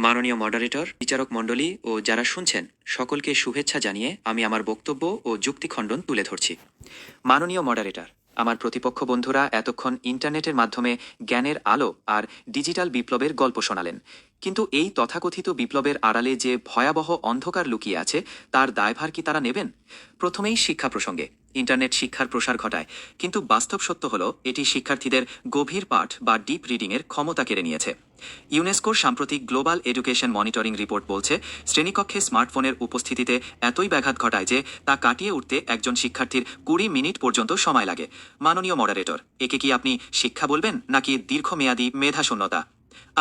মাননীয় মডারেটর বিচারক মণ্ডলী ও যারা শুনছেন, সকলকে শুভেচ্ছা জানিয়ে আমি আমার বক্তব্য ও যুক্তিখণ্ডন তুলে ধরছি। মাননীয় মডারেটর আমার প্রতিপক্ষ বন্ধুরা এতক্ষণ ইন্টারনেটের মাধ্যমে জ্ঞানের আলো আর ডিজিটাল বিপ্লবের গল্প শোনালেন। কিন্তু এই তথাকথিত বিপ্লবের আড়ালে যে ভয়াবহ অন্ধকার লুকিয়ে আছে, তার দায়ভার কি তারা নেবেন? প্রথমেই শিক্ষা প্রসঙ্গে। ইন্টারনেট শিক্ষার প্রসার ঘটায়। কিন্তু বাস্তব সত্য হল, এটি শিক্ষার্থীদের গভীর পাঠ বা ডিপ রিডিংয়ের ক্ষমতা কেড়ে নিয়েছে। ইউনেস্কোর সাম্প্রতিক গ্লোবাল এডুকেশন মনিটরিং রিপোর্ট বলছে, শ্রেণীকক্ষে স্মার্টফোনের উপস্থিতিতে এতই ব্যাঘাত ঘটায় যে তা কাটিয়ে উঠতে একজন শিক্ষার্থীর কুড়ি মিনিট পর্যন্ত সময় লাগে। মাননীয় মডারেটর একে কি আপনি শিক্ষা বলবেন নাকি দীর্ঘমেয়াদী মেধাশূন্যতা?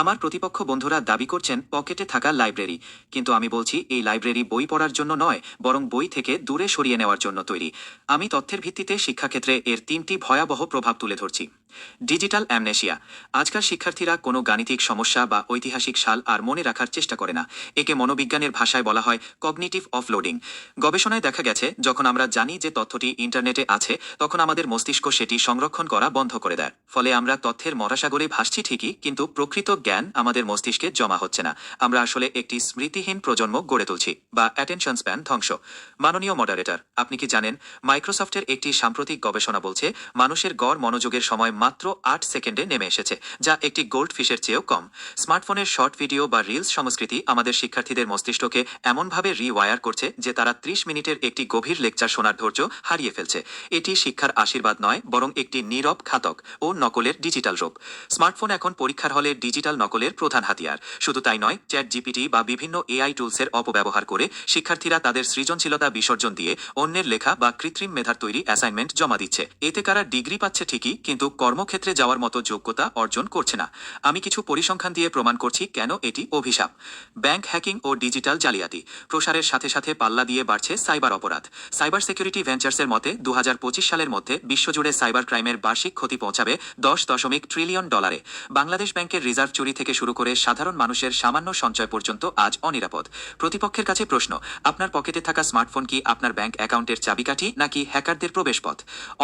আমার প্রতিপক্ষ বন্ধুরা দাবি করছেন পকেটে থাকা লাইব্রেরি। কিন্তু আমি বলছি, এই লাইব্রেরি বই পড়ার জন্য নয়, বরং বই থেকে দূরে সরিয়ে নেওয়ার জন্য তৈরি। আমি তথ্যের ভিত্তিতে শিক্ষাক্ষেত্রে এর তিনটি ভয়াবহ প্রভাব তুলে ধরছি। Digital amnesia. আজকাল শিক্ষার্থীরা কোনো গাণিতিক সমস্যা বা ঐতিহাসিক সাল আর মনে রাখার চেষ্টা করে না। একে মনোবিজ্ঞানের ভাষায় বলা হয় কগনিটিভ অফলোডিং। গবেষণায় দেখা গেছে, যখন আমরা জানি যে তথ্যটি ইন্টারনেটে আছে, তখন আমাদের মস্তিষ্ক সেটি সংরক্ষণ করা বন্ধ করে দেয়। ফলে আমরা তথ্যের মরাসাগরে ভাসছি ঠিকই, কিন্তু প্রকৃত জ্ঞান আমাদের মস্তিষ্কে জমা হচ্ছে না। আমরা আসলে একটি স্মৃতিহীন প্রজন্ম গড়ে তুলছি বা অ্যাটেনশন স্প্যান ধ্বংস। মাননীয় মডারেটর আপনি কি জানেন মাইক্রোসফটের একটি সাম্প্রতিক গবেষণা বলছে, মানুষের গড় মনোযোগের সময় মাত্র আট সেকেন্ডে নেমে এসেছে, যা একটি গোল্ড ফিশের চেয়েও কম। স্মার্টফোনের শর্ট ভিডিও বা রিলস সংস্কৃতি আমাদের শিক্ষার্থীদের মস্তিষ্ককে এমনভাবে রিওয়ায়ার করছে যে তারা ত্রিশ মিনিটের একটি গভীর লেকচার শোনার ধৈর্য হারিয়ে ফেলছে। এটি শিক্ষার আশীর্বাদ নয়, বরং একটি নীরব ঘাতক ও নকলের ডিজিটাল রূপ স্মার্টফোন এখন পরীক্ষার হলে ডিজিটাল নকলের প্রধান হাতিয়ার। শুধু তাই নয় চ্যাট জিপিটি বা বিভিন্ন এআই টুলসের অপব্যবহার করে শিক্ষার্থীরা তাদের সৃজনশীলতা বিসর্জন দিয়ে অন্যের লেখা বা কৃত্রিম মেধার তৈরি অ্যাসাইনমেন্ট জমা দিচ্ছে। এতে কারা ডিগ্রি পাচ্ছে ঠিকই, কিন্তু কর্মক্ষেত্রে যাওয়ার মতো যোগ্যতা অর্জন করছে না। আমি কিছু পরিসংখ্যান দিয়ে প্রমাণ করছি কেন এটি অভিশাপ। ব্যাংক হ্যাকিং ও ডিজিটাল জালিয়াতি। প্রসারের সাথে সাথে পাল্লা দিয়ে বাড়ছে সাইবার অপরাধ। সাইবার সিকিউরিটি ভেঞ্চার্সের মতে দু হাজার পঁচিশ সালের মধ্যে বিশ্বজুড়ে সাইবার ক্রাইমের বার্ষিক ক্ষতি পৌঁছাবে দশ দশমিক ট্রিলিয়ন ডলারে। বাংলাদেশ ব্যাংকের রিজার্ভ চুরি থেকে শুরু করে সাধারণ মানুষের সামান্য সঞ্চয় পর্যন্ত আজ অনিরাপদ। প্রতিপক্ষের কাছে প্রশ্ন, আপনার পকেটে থাকা স্মার্টফোন কি আপনার ব্যাংক অ্যাকাউন্টের চাবিকাঠি নাকি হ্যাকারদের প্রবেশপথ?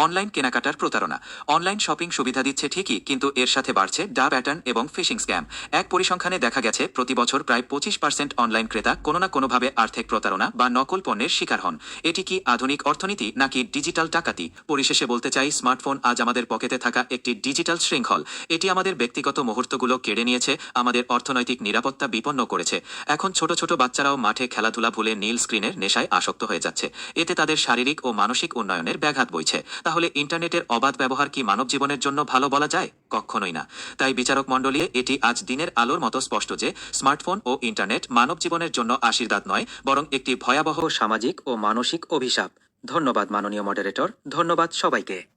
অনলাইন কেনাকাটার প্রতারণা। অনলাইন শপিং সুবিধা দিচ্ছে ঠিকই, কিন্তু এর সাথে বাড়ছে ডা প্যাটার্ন এবং ফিশিং স্ক্যাম। এক পরিসংখ্যানে দেখা গেছে, প্রতি বছর প্রায় পঁচিশ পার্সেন্ট অনলাইন ক্রেতা কোনো না কোনোভাবে আর্থিক প্রতারণা বা নকল পণ্যের শিকার হন। এটি কি আধুনিক অর্থনীতি নাকি ডিজিটাল টাকাতি পরিশেষে বলতে চাই, স্মার্টফোন আজ আমাদের পকেটে থাকা একটি ডিজিটাল শৃঙ্খল। এটি আমাদের ব্যক্তিগত মুহূর্তগুলো কেড়ে নিয়েছে, আমাদের অর্থনৈতিক নিরাপত্তা বিপন্ন করেছে। এখন ছোট ছোট বাচ্চারাও মাঠে খেলাধুলা ভুলে নীল স্ক্রিনের নেশায় আসক্ত হয়ে যাচ্ছে। এতে তাদের শারীরিক ও মানসিক উন্নয়নের ব্যাঘাত বইছে। তাহলে ইন্টারনেটের অবাধ ব্যবহার কি মানব জীবনের জন্য ভালো বলা যায়? কখনোই না। তাই বিচারক মণ্ডলী এটি আজ দিনের আলোর মতো স্পষ্ট যে, স্মার্টফোন ও ইন্টারনেট মানব জীবনের জন্য আশীর্বাদ নয়, বরং একটি ভয়াবহ সামাজিক ও মানসিক অভিশাপ। ধন্যবাদ মাননীয় মডারেটর ধন্যবাদ সবাইকে।